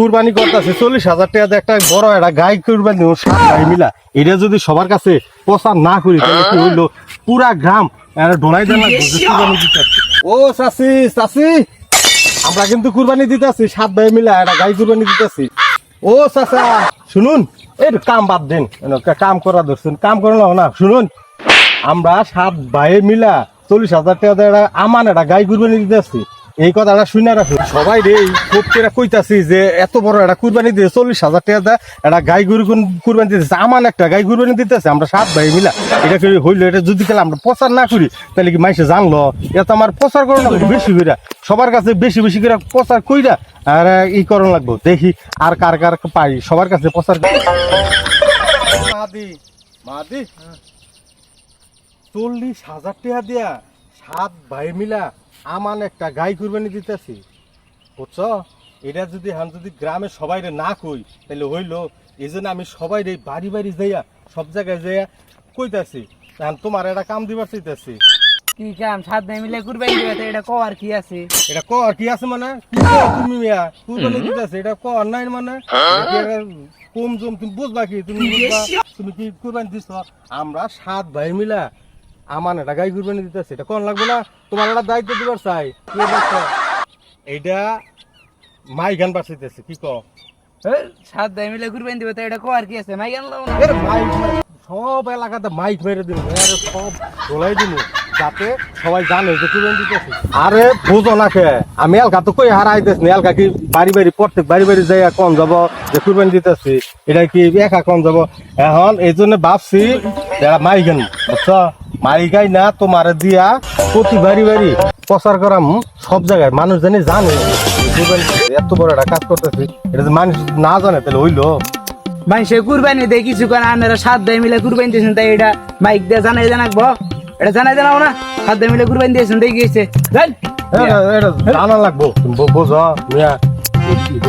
কুরবানি করতেছে চল্লিশ হাজার টাকা দিয়ে একটা বড় একটা গাই কুরবানি সাত ভাই মিলা। এটা যদি সবার কাছে প্রচার না করি তাহলে কি হইল? পুরা গ্রাম ডোলাই দেন ও চাচি চাচি আমরা কিন্তু কুরবানি দিতেছি সাত ভাই মিলা একটা গাই কুরবানি দিতেছি ও চাচা শুনুন এই কাম বাদ দেন। কাম করা ধরছেন কাম করো না শুনুন। আমরা সাত ভাই মিলা চল্লিশ হাজার টাকা দিয়ে একটা আমান একটা গাই কুরবানি দিতেছি এই কথাটা শুনে রাখো। সবাই রে খুব করে কইতাছি যে এত বড় একটা কুরবানি দিয়ে চল্লিশ হাজার টাকা দিয়ে। একটা গাই গরু কুরবানি দিতেছে আমার একটা গাই কুরবানি দিতেছে, আমরা সাত ভাই মিলা। এটা কি হইল, এটা যদি তাহলে আমরা প্রচার না করি, তাহলে কি মাইসে জানলো? এটা আমার প্রচার করো না বেশি করে সবার কাছে বেশি বেশি করে প্রচার কইরা, আর ই করণ লাগবো, দেখি আর কার কার পাই। সবার কাছে প্রচার মাদি মাদি। চল্লিশ হাজার টাকা দিয়া সাত ভাই মিলা আমান একটা গাই কুরবানি দিতেছি। বুঝছ? এটা যদি হান যদি গ্রামে সবাই না কই তাহলে হইল এই জন্য আমি সবাই রে বাড়ি বাড়ি যাইয়া সব জায়গায় যাইয়া কইতাছি এখন তোমার একটা কাম দিবার চাইতেছি। কি কাম? সাত ভাই মিলে কুরবানি দিবে তো এটা কর কি আছে? এটা ক কি আছে মানে? কি কও। তুমি মিয়া কুরবানি দিতেছে এটা ক নাই মানে? কি কম জম তুমি বুঝবা কি? তুমি বুঝবা তুমি কি কুরবানি দিছ? আমরা সাত ভাই মিলা আমান এটা গাই কুরবানি দিতেছে এটা কোন লাগবে না? তোমার একটা দায়িত্ব দিবার চাই। কি? এইটা মাই গান বাঁচাইতেছে কি কও? সাত ভাই মিলে কুরবানি দিবে তো এটা কর কি আছে? মাই আনলাম না। এর সব এলাকাতে মাইক মেরে দিন আরে সব তোলাই দিন যাতে সবাই জানে যে কুরবানি দিতেছে। আরে বুঝো না কে আমি এলকা তো কই হারাইতেছ না এলকা কি বাড়ি বাড়ি প্রত্যেক বাড়ি বাড়ি যাই কোন যাব যে কুরবানি দিতেছি এটা কি একা কোন যাব? এখন এই জন্য ভাবছি যারা মাইকেন বুঝছ? মাইকাই না তোমার দিয়া প্রতি বাড়ি বাড়ি প্রচার করাম সব জায়গায়। মানুষ জানি জানে। এত বড় একটা কাজ করতেছি। এটা যদি মানুষ না জানে তাহলে হইল। মানুষে কুরবানি দেয় কিছু করে আনারা সাত ভাই মিলে কুরবানি দিয়েছেন তাই এটা মাইক দিয়ে জানাই জানাকবো এটা জানাই জানাও না? সাত ভাই মিলে কুরবানি দিয়েছেন তাই গিয়েছে। জান লাগবো। তুমি মিয়া।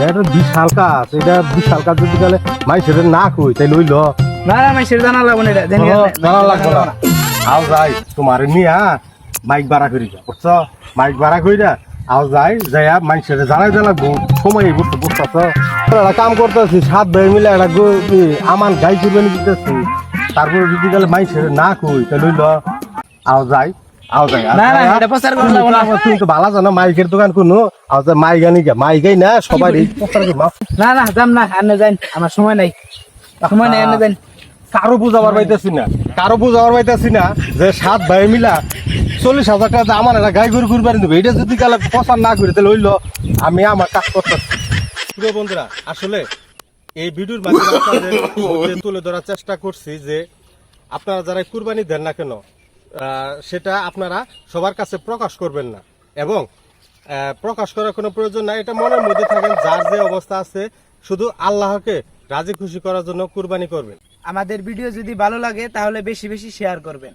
এটা বিশাল কাজ। এটা বিশাল কাজ যদি গেলে মাইসের না কই তাই লইল না না মানুষের জানা লাগবো না এটা। জানা লাগবো না। আও যাই তোমার নিয়া মাইক ভাড়া করি যা বুঝছ? মাইক ভাড়া কইরা আও যাই যাইয়া মাইসের জানাই জানা সময় বুঝতে বুঝতেছ একটা কাম করতেছি সাত ভাই মিলে একটা আমান গাই কুরবানি দিতেছি। তারপরে যদি গেলে মাইসের না কই তাই লইল আও যাই আও যাই। না, না, যাইয়া- এটা প্রচার করা লাগবো না। তুমি তো ভালো জানো মাইকের দোকান কোনো আর তো মাইক আনি গা মাইকাই না সবাই এই প্রচার করে মাছ না না যাম না আনে যাই আমার সময় নাই। সময় নাই আনে যাই কারও বুঝাবার পাইতেছি না। কারও বুঝাবার পাইতেছি না যে সাত ভাই মিলা চল্লিশ হাজার টাকা আমার একটা গাই গরু কুরবানি দেবো এটা যদি গেলে প্রচার না করি তাহলে হইল আমি আমার কাজ করতেছি। প্রিয় বন্ধুরা আসলে এই ভিডিওর মাধ্যমে আপনাদের তুলে ধরার চেষ্টা করছি যে আপনারা যারা কুরবানি দেন না কেন আহ, সেটা আপনারা সবার কাছে প্রকাশ করবেন না। এবং প্রকাশ করার কোনো প্রয়োজন নাই। এটা মনের মধ্যে থাকেন যার যে অবস্থা আছে শুধু আল্লাহকে রাজি খুশি করার জন্য কুরবানি করবেন। আমাদের ভিডিও যদি ভালো লাগে তাহলে বেশি বেশি শেয়ার করবেন।